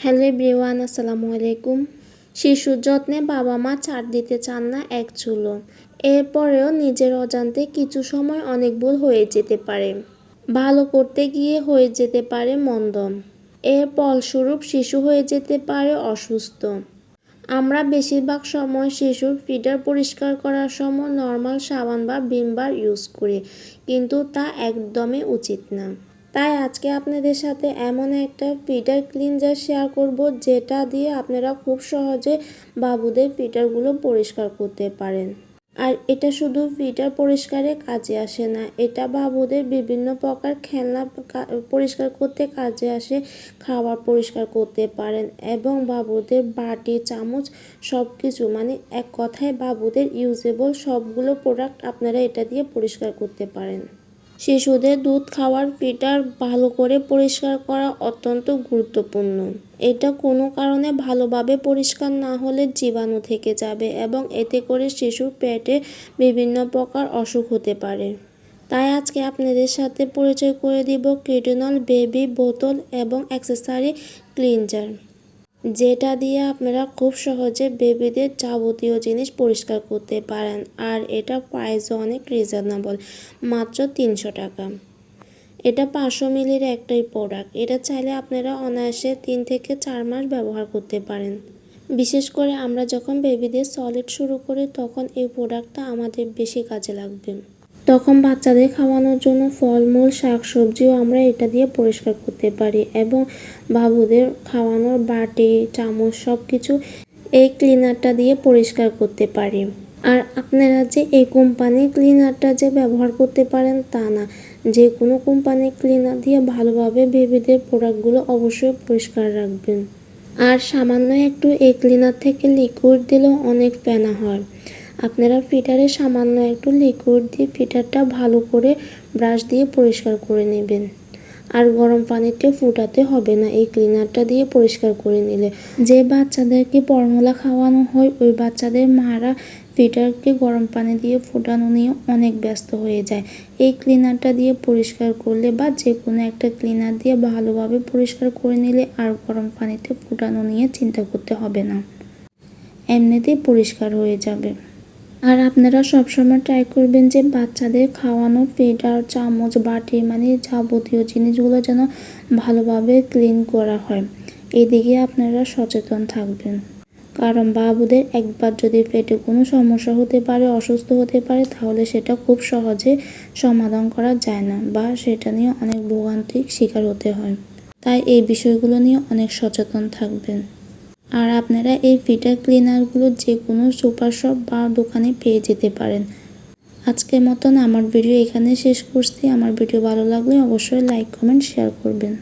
Hello everyone, আসসালামু আলাইকুম। শিশুর যত্নে বাবা মা ছাড় দিতে চান না এক চুলো এরপরেও নিজের অজান্তে কিছু সময় অনেক ভুল হয়ে যেতে পারে। ভালো করতে গিয়ে হয়ে যেতে পারে মন্দ এর ফলস্বরূপ শিশু হয়ে যেতে পারে অসুস্থ। আমরা বেশিরভাগ সময় শিশুর ফিডার পরিষ্কার করার সময় নর্মাল সাবান বা ভিমবার ইউজ করি, কিন্তু তা একদমই উচিত না। তাই আজকে আপনাদের সাথে এমন একটা ফিটার ক্লিনজার শেয়ার করব, যেটা দিয়ে আপনারা খুব সহজে বাবুদের ফিটারগুলো পরিষ্কার করতে পারেন। আর এটা শুধু ফিটার পরিষ্কারে কাজে আসে না, এটা বাবুদের বিভিন্ন প্রকার খেলনা পরিষ্কার করতে কাজে আসে, খাবার পরিষ্কার করতে পারেন এবং বাবুদের বাটি, চামচ সব কিছু মানে এক কথায় বাবুদের ইউজেবল সবগুলো প্রোডাক্ট আপনারা এটা দিয়ে পরিষ্কার করতে পারেন। শিশুদের দুধ খাওয়ার ফিটার ভালো করে পরিষ্কার করা অত্যন্ত গুরুত্বপূর্ণ। এটা কোনো কারণে ভালোভাবে পরিষ্কার না হলে জীবাণু থেকে যাবে এবং এতে করে শিশুর পেটে বিভিন্ন প্রকার অসুখ হতে পারে। তাই আজকে আপনাদের সাথে পরিচয় করে দিব ক্রিটিনল বেবি বোতল এবং অ্যাক্সেসারি ক্লিনজার। যেটা দিয়ে আপনারা খুব সহজে বেবিদের যাবতীয় জিনিস পরিষ্কার করতে পারেন। আর এটা প্রাইসও অনেক রিজনেবল মাত্র তিনশো টাকা। এটা পাঁচশো মিলির একটাই প্রোডাক্ট এটা চাইলে আপনারা অনায়াসে তিন থেকে চার মাস ব্যবহার করতে পারেন। বিশেষ করে আমরা যখন বেবিদের সলিড শুরু করি, তখন এই প্রোডাক্টটা আমাদের বেশি কাজে লাগবে। তখন বাচ্চাদের খাওয়ানোর জন্য ফলমূল, শাকসবজিও আমরা এটা দিয়ে পরিষ্কার করতে পারি এবং বাবুদের খাওয়ানোর বাটি, চামচ সব কিছু এই ক্লিনারটা দিয়ে পরিষ্কার করতে পারি। আর আপনারা যে এই কোম্পানির ক্লিনারটা যে ব্যবহার করতে পারেন তা না, যে কোনো কোম্পানির ক্লিনার দিয়ে ভালোভাবে বেবিদের প্রোডাক্টগুলো অবশ্যই পরিষ্কার রাখবেন। আর সামান্য একটু এই ক্লিনার থেকে লিকুইড দিলেও অনেক ফেনা হয়। আপনারা ফিটারে সামান্য একটু লিকুইড দিয়ে ফিটারটা ভালো করে ব্রাশ দিয়ে পরিষ্কার করে নেবেন। আর গরম পানিতে ফুটাতে হবে না, এই ক্লিনারটা দিয়ে পরিষ্কার করে নিলে। যে বাচ্চাদেরকে ফর্মুলা খাওয়ানো হয়, ওই বাচ্চাদের মারা ফিটারকে গরম পানি দিয়ে ফুটানো নিয়ে অনেক ব্যস্ত হয়ে যায়। এই ক্লিনারটা দিয়ে পরিষ্কার করলে বা যে কোনো একটা ক্লিনার দিয়ে ভালোভাবে পরিষ্কার করে নিলে আর গরম পানিতে ফুটানো নিয়ে চিন্তা করতে হবে না। এমনিতেই পরিষ্কার হয়ে যাবে। আর আপনারা সবসময় ট্রাই করবেন যে বাচ্চাদের খাওয়ানো ফিডার চামচ, বাটি মানে যাবতীয় জিনিসগুলো যেন ভালোভাবে ক্লিন করা হয়। এদিকে আপনারা সচেতন থাকবেন। কারণ বাবুদের একবার যদি পেটে কোনো সমস্যা হতে পারে, অসুস্থ হতে পারে, তাহলে সেটা খুব সহজে সমাধান করা যায় না বা সেটা নিয়ে অনেক ভোগান্তির শিকার হতে হয়। তাই এই বিষয়গুলো নিয়ে অনেক সচেতন থাকবেন। আর আপনারা এই ফিটার ক্লিনারগুলো যে কোনো সুপার শপ বা দোকানে পেয়ে যেতে পারেন। আজকের মতন আমার ভিডিও এখানে শেষ করছি। আমার ভিডিও ভালো লাগলে অবশ্যই লাইক, কমেন্ট, শেয়ার করবেন।